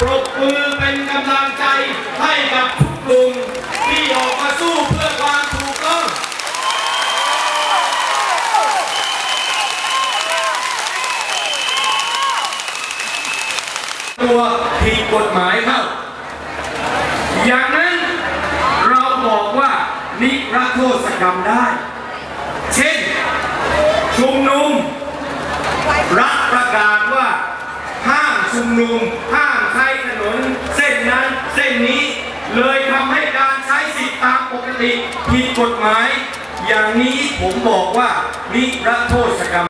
ปรบมือเป็นกำลังใจให้กับทุกกลุ่มที่ออกมาสู้เพื่อความถูกต้อง ตัวผิดกฎหมายเข้า อย่างนั้นเราบอกว่านิรโทษกรรมได้ เช่น ชุมนุมรัฐประกาศว่าห้ามชุมนุมห้า นเส้นนั้นเส้นนี้เลยทำให้การใช้สิทธิตามปกติผิดกฎหมาย อย่างนี้ผมบอกว่านิรโทษกรรม